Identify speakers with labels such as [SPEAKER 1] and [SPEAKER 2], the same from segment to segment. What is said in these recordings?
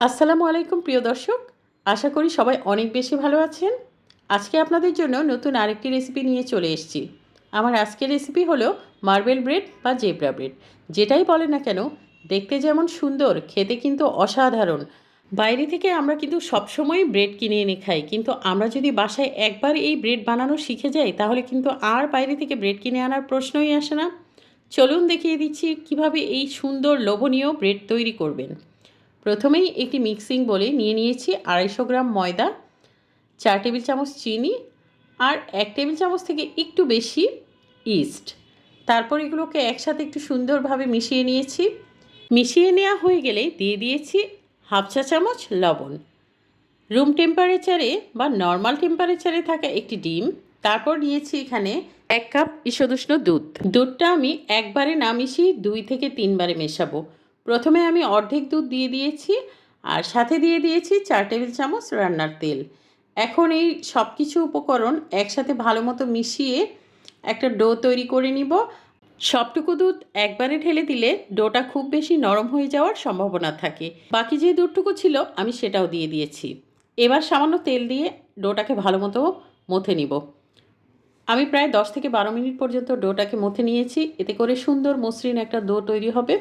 [SPEAKER 1] আসসালামু আলাইকুম, প্রিয় দর্শক। আশা করি সবাই অনেক বেশি ভালো আছেন। আজকে আপনাদের জন্য নতুন আরেকটি রেসিপি নিয়ে চলে এসেছি। আমার আজকের রেসিপি হলো মার্বেল ব্রেড বা জেব্রা ব্রেড। যেটাই বলে না কেন, দেখতে যেমন সুন্দর, খেতে কিন্তু অসাধারণ। বাইরে থেকে আমরা কিন্তু সবসময় ব্রেড কিনে এনে খাই। কিন্তু আমরা যদি বাসায় একবার এই ব্রেড বানানো শিখে যাই, তাহলে কিন্তু আর বাইরে থেকে ব্রেড কিনে আনার প্রশ্নই আসে না। চলুন দেখিয়ে দিচ্ছি কীভাবে এই সুন্দর লোভনীয় ব্রেড তৈরি করবেন। প্রথমেই একটি মিক্সিং বলে নিয়ে নিয়েছি আড়াইশো গ্রাম ময়দা, চার টেবিল চামচ চিনি আর এক টেবিল চামচ থেকে একটু বেশি ইস্ট তারপর এগুলোকে একসাথে একটু সুন্দরভাবে মিশিয়ে নিয়েছি। মিশিয়ে নেওয়া হয়ে গেলে দিয়ে দিয়েছি হাফ চা চামচ লবণ। রুম টেম্পারেচারে বা নর্মাল টেম্পারেচারে থাকা একটি ডিম। তারপর নিয়েছি এখানে এক কাপ ঈষদুষ্ণ দুধ। দুধটা আমি একবারে না মিশিয়ে দুই থেকে তিনবারে মেশাবো। প্রথমে আমি অর্ধেক দুধ দিয়ে দিয়েছি আর সাথে দিয়ে দিয়েছি চার টেবিল চামচ রান্নার তেল। এখন এই সব কিছু উপকরণ একসাথে ভালো মতো মিশিয়ে একটা ডো তৈরি করে নিব। সবটুকু দুধ একবারে ঢেলে দিলে ডোটা খুব বেশি নরম হয়ে যাওয়ার সম্ভাবনা থাকে। বাকি যে দুধটুকু ছিল আমি সেটাও দিয়ে দিয়েছি। এবার সামান্য তেল দিয়ে ডোটাকে ভালো মতো মথে নিব। আমি প্রায় দশ থেকে বারো মিনিট পর্যন্ত ডোটাকে মথে নিয়েছি। এতে করে সুন্দর মসৃণ একটা ডো তৈরি হবে।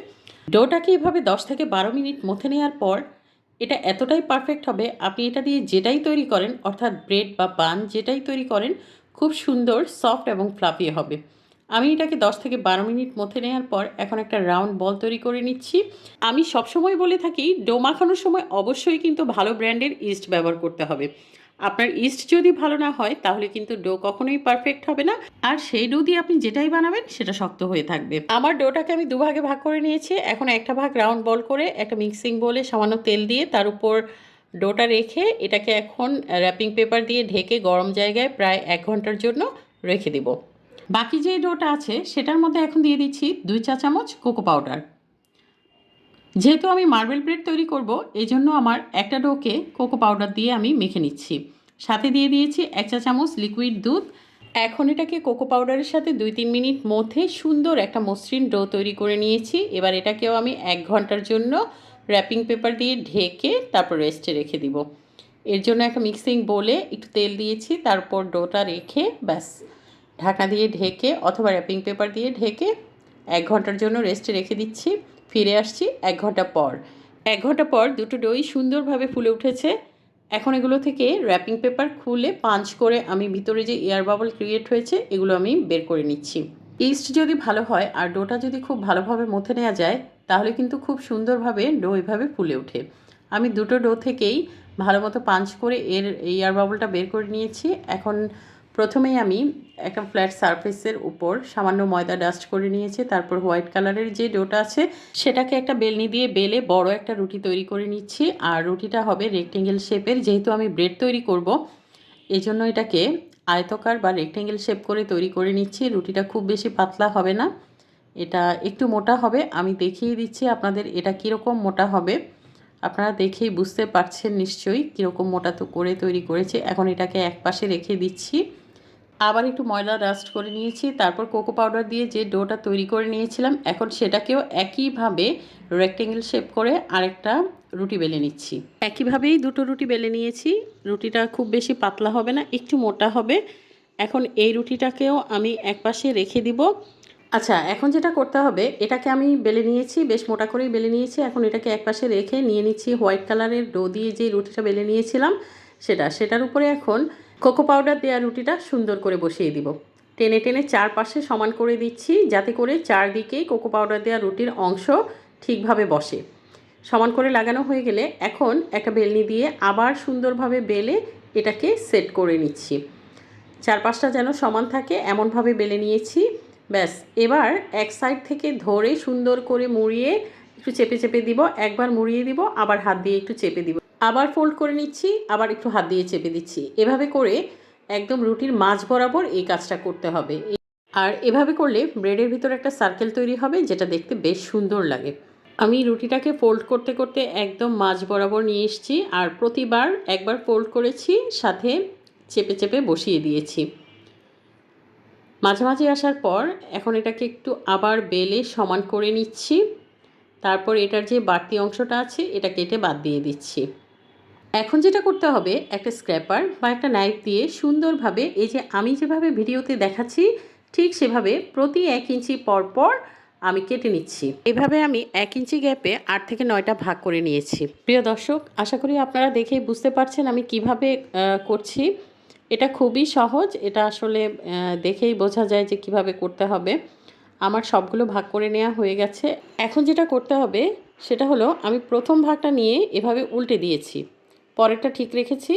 [SPEAKER 1] ডোটাকে এভাবে দশ থেকে বারো মিনিট মথে নেওয়ার পর এটা এতটাই পারফেক্ট হবে, আপনি এটা দিয়ে যেটাই তৈরি করেন, অর্থাৎ ব্রেড বা পান যেটাই তৈরি করেন, খুব সুন্দর সফট এবং ফ্লাফি হবে। আমি এটাকে দশ থেকে বারো মিনিট মথে নেওয়ার পর এখন একটা রাউন্ড বল তৈরি করে নিচ্ছি। আমি সবসময় বলে থাকি, ডো মাখানোর সময় অবশ্যই কিন্তু ভালো ব্র্যান্ডের ইস্ট ব্যবহার করতে হবে। আপনার ইস্ট যদি ভালো না হয়, তাহলে কিন্তু ডো কখনোই পারফেক্ট হবে না। আর সেই ডো দিয়ে আপনি যেটাই বানাবেন, সেটা শক্ত হয়ে থাকবে। আমার ডোটাকে আমি দুভাগে ভাগ করে নিয়েছি। এখন একটা ভাগ রাউন্ড বল করে একটা মিক্সিং বলে সামান্য তেল দিয়ে তার উপর ডোটা রেখে এটাকে এখন র্যাপিং পেপার দিয়ে ঢেকে গরম জায়গায় প্রায় এক ঘণ্টার জন্য রেখে দিব। বাকি যে ডোটা আছে, সেটার মধ্যে এখন দিয়ে দিচ্ছি দুই চা চামচ কোকো পাউডার যেহেতু আমি মার্বেল ব্রেড তৈরি করব এই জন্য আমার একটা ডোকে কোকো পাউডার দিয়ে আমি মেখে নিচ্ছি। সাথে দিয়ে দিয়েছি এক চা চামচ লিকুইড দুধ। এখন এটাকে কোকো পাউডারের সাথে দুই তিন মিনিট মধ্যে সুন্দর একটা মসৃণ ডো তৈরি করে নিয়েছি। এবার এটাকেও আমি এক ঘণ্টার জন্য র্যাপিং পেপার দিয়ে ঢেকে তারপর রেস্টে রেখে দিব। এর জন্য একটা মিক্সিং বলে একটু তেল দিয়েছি, তারপর ডোটা রেখে ব্যাস। ঢাকা দিয়ে ঢেকে অথবা র্যাপিং পেপার দিয়ে ঢেকে এক ঘণ্টার জন্য রেস্টে রেখে দিচ্ছি। ফিরে আসছি এক ঘণ্টা পর। এক ঘণ্টা পর দুটো দই সুন্দরভাবে ফুলে উঠেছে। এখন এগুলো থেকে র্যাপিং পেপার খুলে পাঞ্চ করে আমি ভিতরে যে এয়ার বাবল ক্রিয়েট হয়েছে, এগুলো আমি বের করে নিচ্ছি। ইস্ট যদি ভালো হয় আর ডোটা যদি খুব ভালোভাবে মথে নেওয়া যায়, তাহলে কিন্তু খুব সুন্দরভাবে ডো এভাবে ফুলে ওঠে। আমি দুটো ডো থেকেই ভালো মতো পাঞ্চ করে এর এয়ার বাবলটা বের করে নিয়েছি। এখন প্রথমেই আমি একটা ফ্ল্যাট সারফেসের উপর সামান্য ময়দা ডাস্ট করে নিয়েছি, তারপর হোয়াইট কালারের যে ডোটা আছে, সেটাকে একটা বেলনি দিয়ে বেলে বড় একটা রুটি তৈরি করে নিচ্ছি। আর রুটিটা হবে রেক্টেঙ্গেল শেপের যেহেতু আমি ব্রেড তৈরি করব এই জন্য এটাকে আয়তকার বা রেক্টেঙ্গেল শেপ করে তৈরি করে নিচ্ছি। রুটিটা খুব বেশি পাতলা হবে না, এটা একটু মোটা হবে। আমি দেখিয়ে দিচ্ছি আপনাদের এটা কীরকম মোটা হবে। আপনারা দেখেই বুঝতে পারছেন নিশ্চয়ই কীরকম মোটা তো করে তৈরি করেছে। এখন এটাকে এক পাশে রেখে দিচ্ছি। আবার একটু ময়লা ডাস্ট করে নিয়েছি, তারপর কোকো পাউডার দিয়ে যে ডোটা তৈরি করে নিয়েছিলাম, এখন সেটাকেও একইভাবে রেক্টেঙ্গেল শেপ করে আরেকটা রুটি বেলে নিচ্ছি। একইভাবেই দুটো রুটি বেলে নিয়েছি, রুটিটা খুব বেশি পাতলা হবে না, একটু মোটা হবে। এখন এই রুটিটাকেও আমি একপাশে রেখে দিব। আচ্ছা এখন যেটা করতে হবে, এটাকে আমি বেলে নিয়েছি, বেশ মোটা করেই বেলে নিয়েছি, এখন এটাকে একপাশে রেখে নিয়ে নিচ্ছি হোয়াইট কালারের ডো দিয়ে যে রুটিটা বেলে নিয়েছিলাম, সেটা, সেটার উপরে এখন কোকো পাউডার দেওয়া রুটিটা সুন্দর করে বসিয়ে দিব। টেনে টেনে চারপাশে সমান করে দিচ্ছি, যাতে করে চারদিকেই কোকো পাউডার দেওয়া রুটির অংশ ঠিকভাবে বসে। সমান করে লাগানো হয়ে গেলে এখন একটা বেলনি দিয়ে আবার সুন্দরভাবে বেলে এটাকে সেট করে নিচ্ছি। চারপাশটা যেন সমান থাকে, এমনভাবে বেলে নিয়েছি। ব্যাস, এবার এক সাইড থেকে ধরে সুন্দর করে মুড়িয়ে একটু চেপে চেপে দিব, একবার মুড়িয়ে দিব, আবার হাত দিয়ে একটু চেপে দিব। আবার ফোল্ড করে নিচ্ছি, আবার একটু হাত দিয়ে চেপে দিচ্ছি। এভাবে করে একদম রুটির মাঝ বরাবর এই কাজটা করতে হবে। আর এভাবে করলে ব্রেডের ভিতর একটা সার্কেল তৈরি হবে, যেটা দেখতে বেশ সুন্দর লাগে। আমি রুটিটাকে ফোল্ড করতে করতে একদম মাঝ বরাবর নিয়ে এসেছি, আর প্রতিবার একবার ফোল্ড করেছি, সাথে চেপে চেপে বসিয়ে দিয়েছি। মাঝামাঝি আসার পর এখন এটাকে একটু আবার বেলে সমান করে নিচ্ছি। তারপর এটার যে বাড়তি অংশটা আছে, এটা কেটে বাদ দিয়ে দিচ্ছি। এখন যেটা করতে হবে, একটা স্ক্র্যাপার বা একটা নাইফ দিয়ে সুন্দরভাবে এই যে আমি যেভাবে ভিডিওতে দেখাচ্ছি, ঠিক সেভাবে প্রতি এক ইঞ্চি পর পর আমি কেটে নিচ্ছি। এভাবে আমি এক ইঞ্চি গ্যাপে আট থেকে নয়টা ভাগ করে নিয়েছি। প্রিয় দর্শক, আশা করি আপনারা দেখেই বুঝতে পারছেন আমি কীভাবে করছি। এটা খুবই সহজ, এটা আসলে দেখেই বোঝা যায় যে কীভাবে করতে হবে। আমার সবগুলো ভাগ করে নেওয়া হয়ে গেছে। এখন যেটা করতে হবে, সেটা হলো আমি প্রথম ভাগটা নিয়ে এভাবে উল্টে দিয়েছি। পরেরটা ঠিক রেখেছি,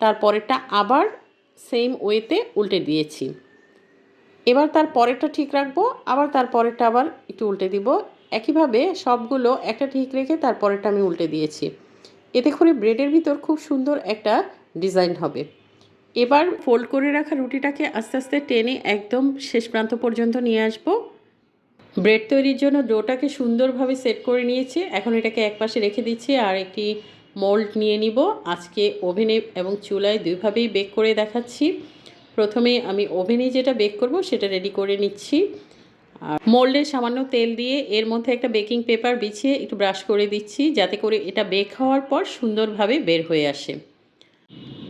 [SPEAKER 1] তার পরেরটা আবার সেম ওয়েতে উল্টে দিয়েছি। এবার তার পরেরটা ঠিক রাখব, আবার তার পরেরটা আবার একটু উল্টে দিব। একইভাবে সবগুলো একটা ঠিক রেখে তার পরেরটা আমি উল্টে দিয়েছি। এতে করে ব্রেডের ভিতর খুব সুন্দর একটা ডিজাইন হবে। এবার ফোল্ড করে রাখা রুটিটাকে আস্তে আস্তে টেনে একদম শেষ প্রান্ত পর্যন্ত নিয়ে আসব। ব্রেড তৈরির জন্য ডোটাকে সুন্দরভাবে সেট করে নিয়েছি। এখন এটাকে একপাশে রেখে দিচ্ছি আর একটি মোল্ড নিয়ে নিব। আজকে ওভেনে এবং চুলায় দুইভাবেই বেক করে দেখাচ্ছি। প্রথমে আমি ওভেনে যেটা বেক করব সেটা রেডি করে নিচ্ছি। আর মোল্ডে সামান্য তেল দিয়ে এর মধ্যে একটা বেকিং পেপার বিছিয়ে একটু ব্রাশ করে দিচ্ছি, যাতে করে এটা বেক হওয়ার পর সুন্দরভাবে বের হয়ে আসে।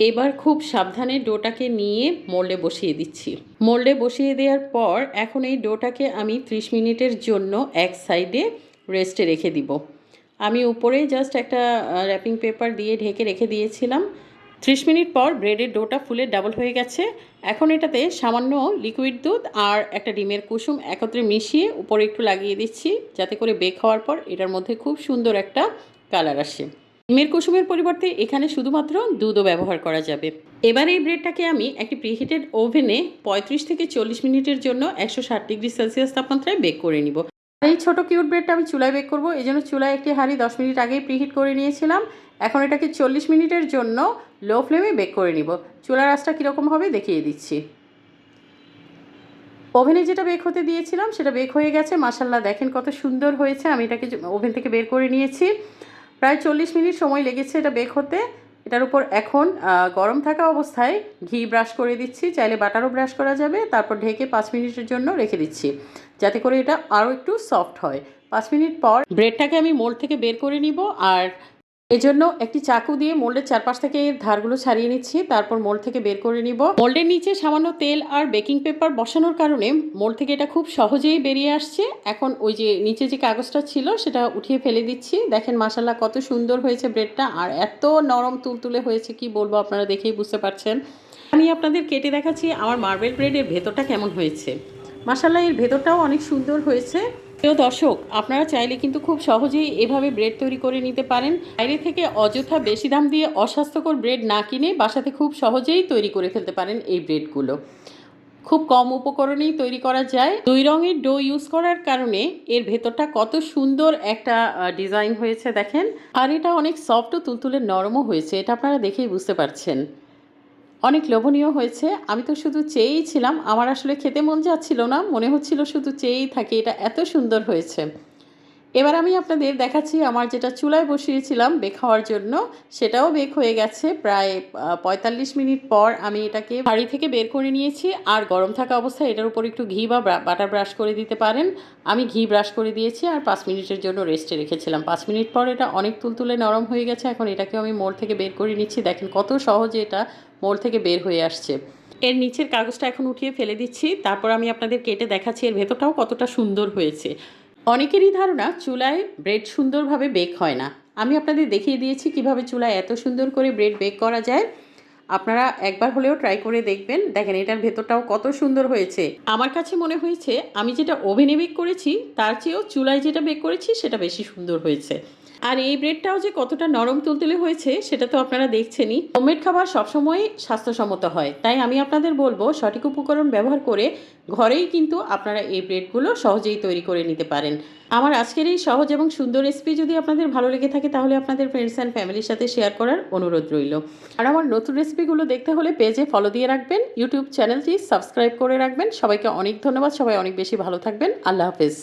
[SPEAKER 1] এবার খুব সাবধানে ডোটাকে নিয়ে মোল্ডে বসিয়ে দিচ্ছি। মোল্ডে বসিয়ে দেওয়ার পর এখন এই ডোটাকে আমি 30 মিনিটের জন্য এক সাইডে রেস্টে রেখে দিব। আমি উপরে জাস্ট একটা র্যাপিং পেপার দিয়ে ঢেকে রেখে দিয়েছিলাম। 30 মিনিট পর ব্রেডের ডোটা ফুলে ডাবল হয়ে গেছে। এখন এটাতে সামান্য লিকুইড দুধ আর একটা ডিমের কুসুম একত্রে মিশিয়ে উপরে একটু লাগিয়ে দিচ্ছি, যাতে করে বেক হওয়ার পর এটার মধ্যে খুব সুন্দর একটা কালার আসে। ডিমের কুসুমের পরিবর্তে এখানে শুধুমাত্র দুধও ব্যবহার করা যাবে। এবার এই ব্রেডটাকে আমি একটি প্রিহিটেড ওভেনে পঁয়ত্রিশ থেকে চল্লিশ মিনিটের জন্য একশো ষাট ডিগ্রি সেলসিয়াস তাপমাত্রায় বেক করে নিব। এই ছোটো কিউট ব্রেডটা আমি চুলায় বেক করব। এই জন্য চুলায় একটি হাঁড়ি দশ মিনিট আগেই প্রিহিট করে নিয়েছিলাম। এখন এটাকে চল্লিশ মিনিটের জন্য লো ফ্লেমে বেক করে নিব। চুলার আঁচটা কীরকম হবে দেখিয়ে দিচ্ছি। ওভেনে যেটা বেক হতে দিয়েছিলাম, সেটা বেক হয়ে গেছে। মাসাল্লাহ দেখেন কত সুন্দর হয়েছে। আমি এটাকে ওভেন থেকে বের করে নিয়েছি। প্রায় চল্লিশ মিনিট সময় লেগেছে এটা বেক হতে। এটার উপর এখন গরম থাকা অবস্থায় ঘি ব্রাশ করে দিচ্ছি। চাইলে বাটারও ব্রাশ করা যাবে। তারপর ঢেকে পাঁচ মিনিটের জন্য রেখে দিচ্ছি। যাতে করে এটা আরও একটু সফট হয়। পাঁচ মিনিট পর ব্রেডটাকে আমি মোল্ড থেকে বের করে নিব। আর এজন্য একটি চাকু দিয়ে মোল্ডের চারপাশ থেকে ধারগুলো ছাড়িয়ে নিচ্ছি, তারপর মোল্ড থেকে বের করে নিব। মোল্ডের নিচে সামান্য তেল আর বেকিং পেপার বসানোর কারণে মোল্ড থেকে এটা খুব সহজেই বেরিয়ে আসছে। এখন ওই যে নিচে যে কাগজটা ছিল, সেটা উঠিয়ে ফেলে দিচ্ছি। দেখেন মাসাল্লাহ কত সুন্দর হয়েছে ব্রেডটা, আর এত নরম তুলতুলে হয়েছে, কি বলব আপনারা দেখেই বুঝতে পারছেন। আমি আপনাদের কেটে দেখাচ্ছি আমার মার্বেল ব্রেডের ভেতরটা কেমন হয়েছে। মাসাল্লাহ এর ভেতরটাও অনেক সুন্দর হয়েছে। প্রিয় দর্শক, আপনারা চাইলে কিন্তু খুব সহজেই এভাবে ব্রেড তৈরি করে নিতে পারেন। বাইরে থেকে অযথা বেশি দাম দিয়ে অস্বাস্থ্যকর ব্রেড না কিনে বাসাতে খুব সহজেই তৈরি করে ফেলতে পারেন এই ব্রেডগুলো। খুব কম উপকরণেই তৈরি করা যায়। দুই রঙের ডো ইউজ করার কারণে এর ভেতরটা কত সুন্দর একটা ডিজাইন হয়েছে দেখেন। আর এটা অনেক সফট ও তুলতুলে নরমও হয়েছে, এটা আপনারা দেখেই বুঝতে পারছেন। অনেক লোভনীয় হয়েছে। আমি তো শুধু চেয়েই ছিলাম। আমার আসলে খেতে মন যাচ্ছিল না। মনে হচ্ছিল শুধু চেয়েই থাকি। এটা এত সুন্দর হয়েছে। এবার আমি আপনাদের দেখাচ্ছি আমার যেটা চুলায় বসিয়েছিলাম বেক হওয়ার জন্য। সেটাও বেক হয়ে গেছে। প্রায় পঁয়তাল্লিশ মিনিট পর আমি এটাকে বাড়ি থেকে বের করে নিয়েছি। আর গরম থাকা অবস্থায় এটার উপর একটু ঘি বা বাটার ব্রাশ করে দিতে পারেন। আমি ঘি ব্রাশ করে দিয়েছি আর পাঁচ মিনিটের জন্য রেস্টে রেখেছিলাম। পাঁচ মিনিট পর এটা অনেক তুলতুলে নরম হয়ে গেছে। এখন এটাকেও আমি মোড় থেকে বের করে নিচ্ছি। দেখেন কত সহজে এটা মোড় থেকে বের হয়ে আসছে। এর নিচের কাগজটা এখন উঠিয়ে ফেলে দিচ্ছি। তারপর আমি আপনাদের কেটে দেখাচ্ছি। এর ভেতরটাও কতটা সুন্দর হয়েছে। অনেকেরই ধারণা, চুলায় ব্রেড সুন্দরভাবে বেক হয় না। আমি আপনাদের দেখিয়ে দিয়েছি কীভাবে চুলায় এত সুন্দর করে ব্রেড বেক করা যায়। আপনারা একবার হলেও ট্রাই করে দেখবেন। দেখেন, এটার ভেতরটাও কত সুন্দর হয়েছে। আমার কাছে মনে হয়েছে, আমি যেটা ওভেনে বেক করেছি, তার চেয়েও চুলায় যেটা বেক করেছি, সেটা বেশি সুন্দর হয়েছে। আর এই ব্রেডটাও যে কতটা নরম তুলতুলে হয়েছে, সেটা তো আপনারা দেখছেনই। হোমমেড খাবার সবসময় স্বাস্থ্যসম্মত হয়। তাই আমি আপনাদের বলব, সঠিক উপকরণ ব্যবহার করে ঘরেই কিন্তু আপনারা এই ব্রেডগুলো সহজেই তৈরি করে নিতে পারেন। আমার আজকের এই সহজ এবং সুন্দর রেসিপি যদি আপনাদের ভালো লেগে থাকে, তাহলে আপনাদের ফ্রেন্ডস অ্যান্ড ফ্যামিলির সাথে শেয়ার করার অনুরোধ রইল। আর আমার নতুন রেসিপিগুলো দেখতে হলে পেজে ফলো দিয়ে রাখবেন ইউটিউব চ্যানেলটি সাবস্ক্রাইব করে রাখবেন। সবাইকে অনেক ধন্যবাদ, সবাই অনেক বেশি ভালো থাকবেন। আল্লাহ হাফেজ।